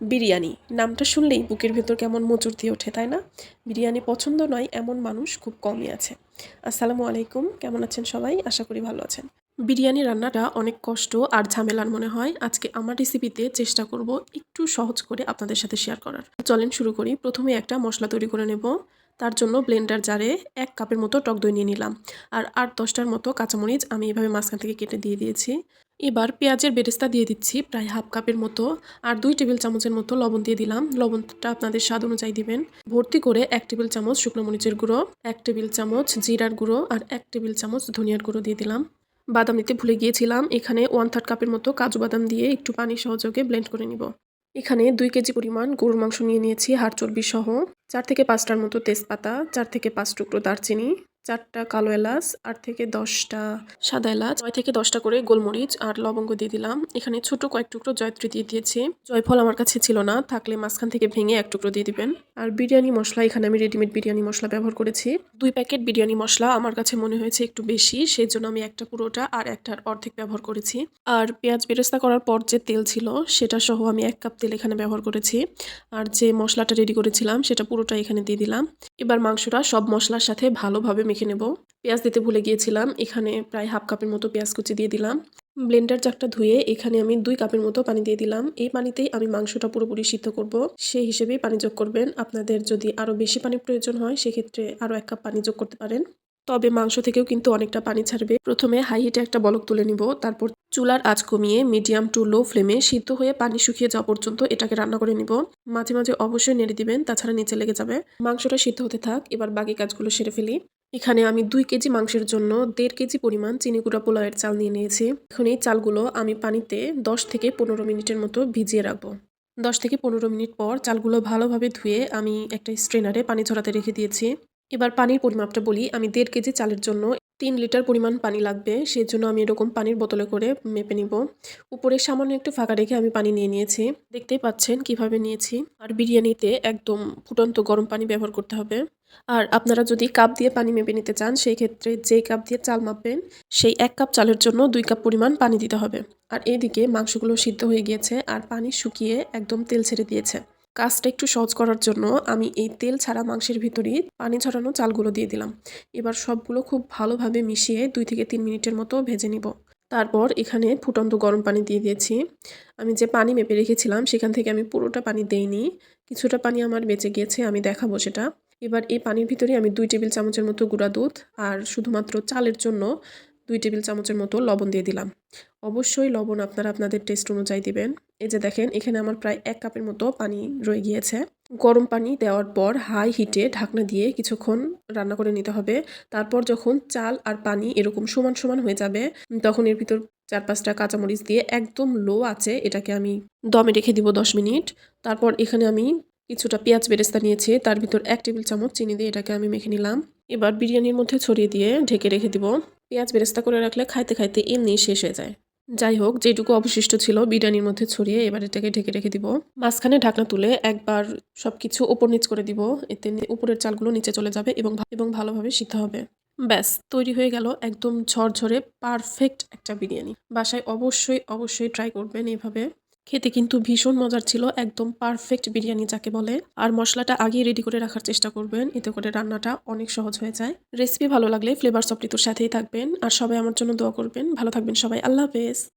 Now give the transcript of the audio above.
বিরিয়ানি। নামটা শুনলেই বুকের ভেতর কেমন মোচড় দিয়ে ওঠে, তাই না? বিরিয়ানি পছন্দ নয়, এমন মানুষ খুব কমই আছে। আসসালামু আলাইকুম, কেমন আছেন সবাই? আশা করি ভালো আছেন। বিরিয়ানি রান্নাটা অনেক কষ্ট আর ঝামেলার মনে হয়। আজকে আমার রেসিপিতে চেষ্টা করব একটু সহজ করে আপনাদের সাথে শেয়ার করার। চলেন শুরু করি। প্রথমে একটা মশলা তৈরি করে নেব। তার জন্য ব্লেন্ডার জারে এক কাপের মতো টক দই নিয়ে নিলাম। আর আট দশটার মতো কাঁচামরিচ আমি এভাবে মাঝখান থেকে কেটে দিয়ে দিয়েছি। এবার পেঁয়াজের বেরেস্তা দিয়ে দিচ্ছি প্রায় হাফ কাপের মতো আর দুই টেবিল চামচের মতো লবণ দিয়ে দিলাম। লবণটা আপনাদের স্বাদ অনুযায়ী দিবেন। ভর্তি করে এক টেবিল চামচ শুকনো মরিচের গুঁড়ো, এক টেবিল চামচ জিরার গুঁড়ো আর এক টেবিল চামচ ধনিয়ার গুঁড়ো দিয়ে দিলাম। বাদাম নিতে ভুলে গিয়েছিলাম, এখানে ওয়ান থার্ড কাপের মতো কাজু বাদাম দিয়ে একটু পানি সহযোগে ব্লেন্ড করে নিব। এখানে দুই কেজি পরিমাণ গরুর মাংস নিয়ে নিয়েছি, হাড় চর্বি সহ। চার থেকে পাঁচটার মতো তেজপাতা, চার থেকে পাঁচ টুকরো দারচিনি। চারটা কালো এলাচ, আট থেকে দশটা সাদা এলাচ, ছয় থেকে দশটা করে গোলমরিচ আর লবঙ্গ দিয়ে দিলাম। এখানে ছোট কয়েক টুকরো জয়ত্রী দিয়ে দিয়েছি। জয়ফল আমার কাছে ছিল না, থাকলে মাঝখান থেকে ভেঙে এক টুকরো দিয়ে দিবেন। আর বিরিয়ানি মশলা, এখানে আমি রেডিমেড বিরিয়ানি মশলা ব্যবহার করেছি। দুই প্যাকেট বিরিয়ানি মশলা আমার কাছে মনে হয়েছে একটু বেশি সেই জন্য আমি একটা পুরোটা আর একটার অর্ধেক ব্যবহার করেছি। আর পেঁয়াজ বেরেস্তা করার পর যে তেল ছিল, সেটা সহ আমি এক কাপ তেল এখানে ব্যবহার করেছি। আর যে মশলাটা রেডি করেছিলাম, সেটা পুরোটা এখানে দিয়ে দিলাম। এবার মাংসটা সব মশলার সাথে ভালোভাবে মেখে নেব। পেঁয়াজ দিতে ভুলে গিয়েছিলাম, এখানে প্রায় হাফ কাপের মতো পেঁয়াজ কুচি দিয়ে দিলাম। ব্লেন্ডার চাকটা ধুয়ে এখানে আমি দুই কাপের মতো পানি দিয়ে দিলাম। এই পানিতেই আমি মাংসটা পুরোপুরি সিদ্ধ করব। সেই হিসেবেই পানি যোগ করবেন। আপনাদের যদি আরও বেশি পানির প্রয়োজন হয়, সেক্ষেত্রে আরও এক কাপ পানি যোগ করতে পারেন। তবে মাংস থেকেও কিন্তু অনেকটা পানি ছাড়বে। প্রথমে হাই হিটে একটা বলক তুলে নিব। তারপর চুলার আঁচ কমিয়ে মিডিয়াম টু লো ফ্লেমে সিদ্ধ হয়ে পানি শুকিয়ে যাওয়া পর্যন্ত এটাকে রান্না করে নিব। মাঝে মাঝে অবশ্যই নেড়ে দিবেন, তাছাড়া নিচে লেগে যাবে। মাংসটা সিদ্ধ হতে থাক। এবার বাকি কাজগুলো সেরে ফেলি। এখানে আমি দুই কেজি মাংসের জন্য দেড় কেজি পরিমাণ চিনি গুঁড়া পোলাওয়ের চাল নিয়ে নিয়েছি। এখন এই চালগুলো আমি পানিতে দশ থেকে পনেরো মিনিটের মতো ভিজিয়ে রাখব। দশ থেকে পনেরো মিনিট পর চালগুলো ভালোভাবে ধুয়ে আমি একটা স্ট্রেনারে পানি ঝরাতে রেখে দিয়েছি। এবার পানির পরিমাপটা বলি, আমি দেড় কেজি চালের জন্য তিন লিটার পরিমাণ পানি লাগবে সেই জন্য আমি এরকম পানির বোতলে করে মেপে নিব। উপরে সামান্য একটু ফাঁকা রেখে আমি পানি নিয়ে নিয়েছি। দেখতেই পাচ্ছেন কীভাবে নিয়েছি। আর বিরিয়ানিতে একদম ফুটন্ত গরম পানি ব্যবহার করতে হবে। আর আপনারা যদি কাপ দিয়ে পানি মেপে নিতে চান, সেই ক্ষেত্রে যেই কাপ দিয়ে চাল মাপবেন, সেই এক কাপ চালের জন্য দুই কাপ পরিমাণ পানি দিতে হবে। আর এদিকে মাংসগুলো সিদ্ধ হয়ে গিয়েছে আর পানি শুকিয়ে একদম তেল ছেড়ে দিয়েছে। কাজটা একটু সহজ করার জন্য আমি এই তেল ছাড়া মাংসের ভিতরেই পানি ছড়ানো চালগুলো দিয়ে দিলাম। এবার সবগুলো খুব ভালোভাবে মিশিয়ে দুই থেকে তিন মিনিটের মতো ভেজে নিব। তারপর এখানে ফুটন্ত গরম পানি দিয়ে দিয়েছি। আমি যে পানি মেপে রেখেছিলাম, সেখান থেকে আমি পুরোটা পানি দেইনি। কিছুটা পানি আমার বেঁচে গিয়েছে, আমি দেখাবো সেটা। এবার এই পানির ভিতরে আমি দুই টেবিল চামচের মতো গুঁড়া দুধ আর শুধুমাত্র চালের জন্য দুই টেবিল চামচের মতো লবণ দিয়ে দিলাম। অবশ্যই লবণ আপনারা আপনাদের টেস্ট অনুযায়ী দিবেন। এই যে দেখেন, এখানে আমার প্রায় এক কাপের মতো পানি রয়ে গিয়েছে। গরম পানি দেওয়ার পর হাই হিটে ঢাকনা দিয়ে কিছুক্ষণ রান্না করে নিতে হবে। তারপর যখন চাল আর পানি এরকম সমান সমান হয়ে যাবে, তখন এর ভিতর চার পাঁচটা কাঁচামরিচ দিয়ে একদম লো আছে এটাকে আমি দমে রেখে দিব দশ মিনিট। তারপর এখানে আমি কিছুটা পেঁয়াজ বেরেস্তা নিয়েছি, তার ভিতর এক টেবিল চামচ চিনি দিয়ে এটাকে আমি মেখে নিলাম। এবার বিরিয়ানির মধ্যে ছড়িয়ে দিয়ে ঢেকে রেখে দিব। পেঁয়াজ বেরেস্তা করে রাখলে খাইতে খাইতে এমনি শেষ হয়ে যায়। যাই হোক, যেটুকু অবশিষ্ট ছিল বিরিয়ানির মধ্যে ছড়িয়ে এবার এটাকে ঢেকে রেখে দিব। মাঝখানে ঢাকনা তুলে একবার সব কিছু ওপর নিচ করে দিব। এতে উপরের চালগুলো নিচে চলে যাবে এবং এবং ভালোভাবে সিদ্ধ হবে। ব্যাস, তৈরি হয়ে গেল একদম ঝরঝরে পারফেক্ট একটা বিরিয়ানি। বাসায় অবশ্যই অবশ্যই ট্রাই করবেন এভাবে। খেতে কিন্তু ভীষণ মজার ছিল একদম পারফেক্ট বিরিয়ানি যাকে বলে। আর মশলাটা আগেই রেডি করে রাখার চেষ্টা করবেন, এতে করে রান্নাটা অনেক সহজ হয়ে যায়। রেসিপি ভালো লাগলে ফ্লেভার সফটিতুর সাথেই থাকবেন। আর সবাই আমার জন্য দোয়া করবেন। ভালো থাকবেন সবাই। আল্লাহ হাফেজ।